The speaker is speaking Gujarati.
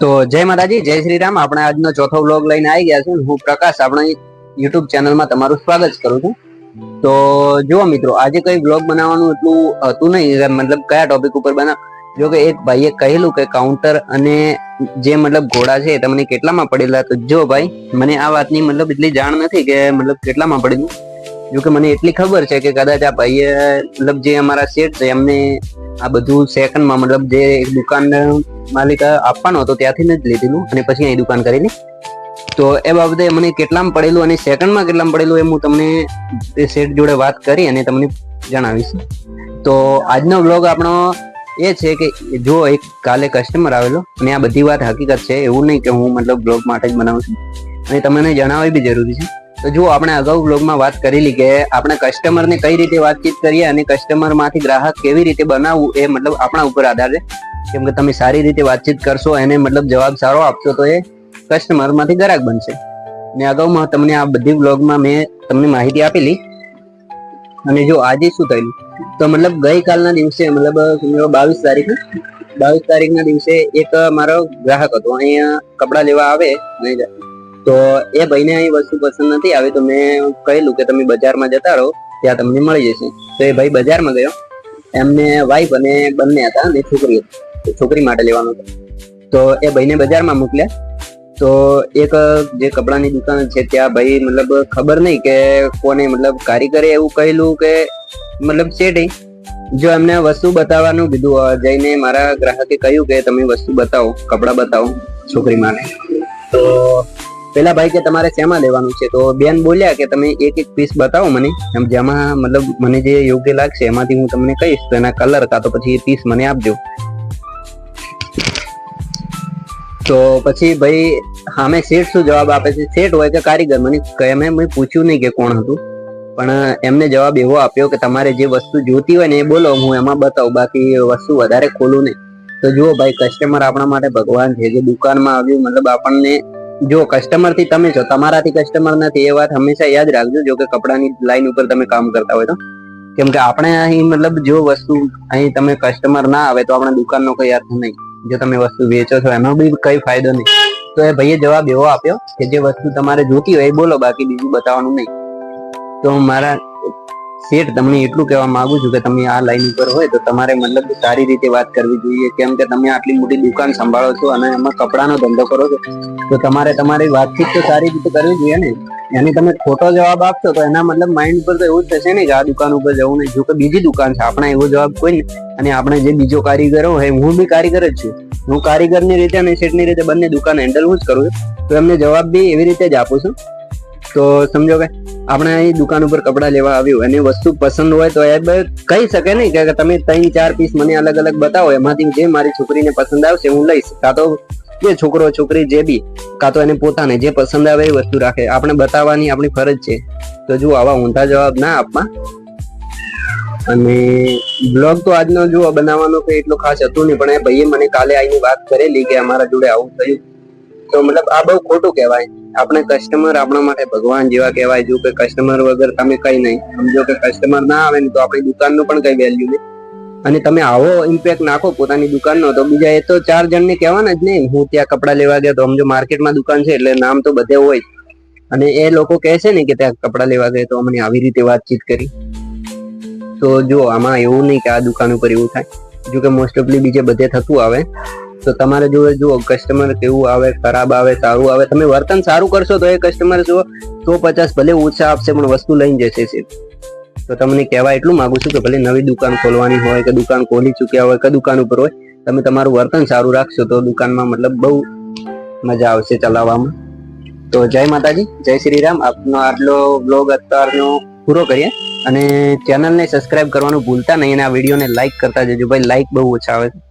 તો જય માતાજી, જય શ્રી રામ આપણે આજનો ચોથો વ્લોગ લઈને આવી ગયા છે હું પ્રકાશ આપણી યુટ્યુબ ચેનલમાં તમારું સ્વાગત કરું છું. તો જુઓ મિત્રો, આજે કઈ વ્લોગ બનાવવાનું એટલું હતું નહીં. મતલબ કયા ટોપિક ઉપર બના? જો કે એક ભાઈએ કહેલું કે કાઉન્ટર અને જે મતલબ ઘોડા છે તમને કેટલામાં પડેલા? તો જો ભાઈ, મને આ વાતની મતલબ એટલી જાણ નથી કે મતલબ કેટલામાં પડેલું. જો કે મને એટલી ખબર છે કે કદાચ આ ભાઈએ મતલબ જે અમારા શેઠ છે એમને આ બધું સેકન્ડમાં મતલબ જે દુકાન માલિક આપવાનો હતો ત્યાંથી જ લીધેલું અને પછી અહીં દુકાન કરેલી તો એ બાબતે મને કેટલામાં પડેલું અને સેકન્ડમાં કેટલામાં પડેલું એ હું તમને એ સેટ જોડે વાત કરી અને તમને જણાવીશ. તો આજનો વ્લોગ આપણો એ છે કે જો એક કાલે કસ્ટમર આવેલો, અને આ બધી વાત હકીકત છે, એવું નહીં કે હું મતલબ બ્લોગ માટે જ બનાવું છું. અને તમને જણાવવી બી જરૂરી છે. તો જો આપણે અગાઉ બ્લોગમાં વાત કરેલી કે આપણે કસ્ટમરને કઈ રીતે વાતચીત કરીએ અને કસ્ટમરમાંથી ગ્રાહક કેવી રીતે બનાવવું એ મતલબ આપણા ઉપર આધાર છે. કેમ કે તમે સારી રીતે વાતચીત કરશો, એને મતલબ જવાબ સારો આપશો, તો એ કસ્ટમરમાંથી ગ્રાહક બનશે. ને અગાઉમાં તમને આ બધી બ્લોગમાં મેં તમને માહિતી આપેલી. અને જો આજે શું થયેલું? તો મતલબ ગઈકાલના દિવસે મતલબ બાવીસ તારીખ બાવીસ તારીખના દિવસે એક મારો ગ્રાહક હતો, અહીંયા કપડાં લેવા આવે તો એ ભાઈને અહીં વસ્તુ પસંદ નથી આવી, તો મેં કહેલું કે તમે બજારમાં જતા રહો, ત્યાં તમને મળી જશે. તો એ ભાઈ બજારમાં ગયો. એમને વાઈફ અને બંને હતા, અને છોકરી હતી. છોકરી માટે લેવાનું હતું. તો એ ભાઈને બજારમાં મોકલ્યા. તો એક જે કપડાની દુકાન છે, ત્યાં ભાઈ મતલબ ખબર નહીં કે કોને મતલબ કારીગરે એવું કહેલું કે મતલબ શેઠે જો એમને વસ્તુ બતાવવાનું કીધું જઈને મારા ગ્રાહકે કહ્યું કે તમે વસ્તુ બતાવો, કપડા બતાવો છોકરી માટે. તો પેલા ભાઈ કે તમારે શેમાં લેવાનું છે? તો બેન બોલ્યા કે તમે એક એક પીસ બતાવો મને. એમ જેમાં મતલબ મને જે યોગ્ય લાગશે એમાંથી હું તમને કહીશ, તો એના કલર કાં તો પછી પીસ મને આપજો. તો પછી ભાઈ સામે શેઠ શું જવાબ આપે છે? શેઠ હોય કે કારીગર? મને કહે- મેં પૂછ્યું નહીં કે કોણ હતું. પણ એમને જવાબ એવો આપ્યો કે તમારે જે વસ્તુ જોતી હોય ને એ બોલો, હું એમાં બતાવું. બાકી વસ્તુ વધારે ખોલું નહીં. તો જુઓ ભાઈ કસ્ટમર આપણા માટે ભગવાન છે. જે દુકાનમાં આવ્યું, મતલબ આપણને જો કસ્ટમરથી તમે છો, તમારાથી કસ્ટમર નથી. એ વાત હંમેશા યાદ રાખજો, જો કે કપડાની લાઈન ઉપર તમે કામ કરતા હોય તો. કેમ કે આપણે અહીં મતલબ જો વસ્તુ અહીં તમે કસ્ટમર ના આવે તો આપણા દુકાનનો કોઈ અર્થ નહીં. જો તમે વસ્તુ વેચો છો એનો બી કઈ ફાયદો નહીં. તો એ ભાઈએ જવાબ એવો આપ્યો કે જે વસ્તુ તમારે જોતી હોય એ બોલો, બાકી બીજું બતાવવાનું નહીં. તો મારા શેઠ તમને એટલું કહેવા માંગુ છું કે તમે આ લાઈન ઉપર હોય તો તમારે મતલબ સારી રીતે વાત કરવી જોઈએ. કેમ કે તમે આટલી મોટી દુકાન સંભાળો છો અને એમાં કપડાનો ધંધો કરો છો, તો તમારે તમારી વાતચીત તો સારી રીતે કરવી જોઈએ ને. એની તમે ખોટો જવાબ આપશો તો એના મતલબ માઇન્ડ ઉપર તો એવું જ થશે ને કે આ દુકાન ઉપર જવું નહીં. જો કે બીજી દુકાન છે, આપણા એવો જવાબ કોઈ નહીં અને આપણે જે બીજો કારીગરો હોય હું બી કારીગર જ છું. હું કારીગરની રીતે અને શેઠની રીતે બંને દુકાન હેન્ડલ હું જ કરું છું. તો એમને જવાબ બી એવી રીતે જ આપું છું. તો સમજો કે આપણે અહીં દુકાન ઉપર કપડા લેવા આવ્યું અને વસ્તુ પસંદ હોય તો એ કહી શકે નહીં કે તમે ત્રણ, ચાર પીસ મને અલગ અલગ બતાવો, એમાંથી જે મારી છોકરીને પસંદ આવશે હું લઈશ. કાં તો જે છોકરો, છોકરી જે બી, કાં તો એને પોતાને જે પસંદ આવે એ વસ્તુ રાખે. આપણે બતાવવાની આપણી ફરજ છે. તો જુઓ, આવા ઊંધા જવાબ ના આપવા. અને બ્લોગ તો આજનો જુઓ બનાવવાનો કોઈ એટલો ખાસ હતું નહીં, પણ એ ભાઈએ મને કાલે આવીને વાત કરેલી કે અમારા જોડે આવું થયું. તો મતલબ આ બહુ ખોટું કહેવાય. આપણે કસ્ટમર આપણા માટે ભગવાન જેવા કહેવાય. જો કે કસ્ટમર વગર તમે કઈ નહીં. સમજો કે કસ્ટમર ના આવે ને તો આપણી દુકાનનું પણ કઈ વેલ્યુ નહીં. અને તમે આવો ઇમ્પેક્ટ નાખો પોતાની દુકાનનો. તો બીજા એ તો ચાર જણને કહેવાના જ નહીં. હું ત્યાં કપડા લેવા ગયા તો સમજો માર્કેટમાં દુકાન છે એટલે નામ તો બધે હોય. અને એ લોકો કહે છે ને કે ત્યાં કપડા લેવા ગયા તો અમને આવી રીતે વાતચીત કરી. તો જો આમાં એવું નહીં કે આ દુકાન ઉપર એવું થાય. જો કે મોસ્ટ ઓફલી બીજે બધે થતું આવે. તો તમારે જો જુઓ કસ્ટમર કેવું આવે, ખરાબ આવે, સારું આવે. તમે વર્તન સારું કરશો તો એ કસ્ટમર જો સો પચાસ ભલે ઓછા આપશે, પણ વસ્તુ લઈને જશે છે તો તમને કહેવા એટલું માગું છું કે ભલે નવી દુકાન ખોલવાની હોય કે દુકાન ખોલી ચૂક્યા હોય કે દુકાન ઉપર હોય, તમે તમારું વર્તન સારું રાખશો તો દુકાનમાં મતલબ બહુ મજા આવશે ચલાવવામાં. તો જય માતાજી, જય શ્રી રામ. આપનો આટલો બ્લોગ અત્યારનો પૂરો કરીએ. અને ચેનલને સબસ્ક્રાઇબ કરવાનું ભૂલતા નહીં અને આ વિડીયોને લાઈક કરતા જજો ભાઈ. લાઈક બહુ ઓછા આવે છે.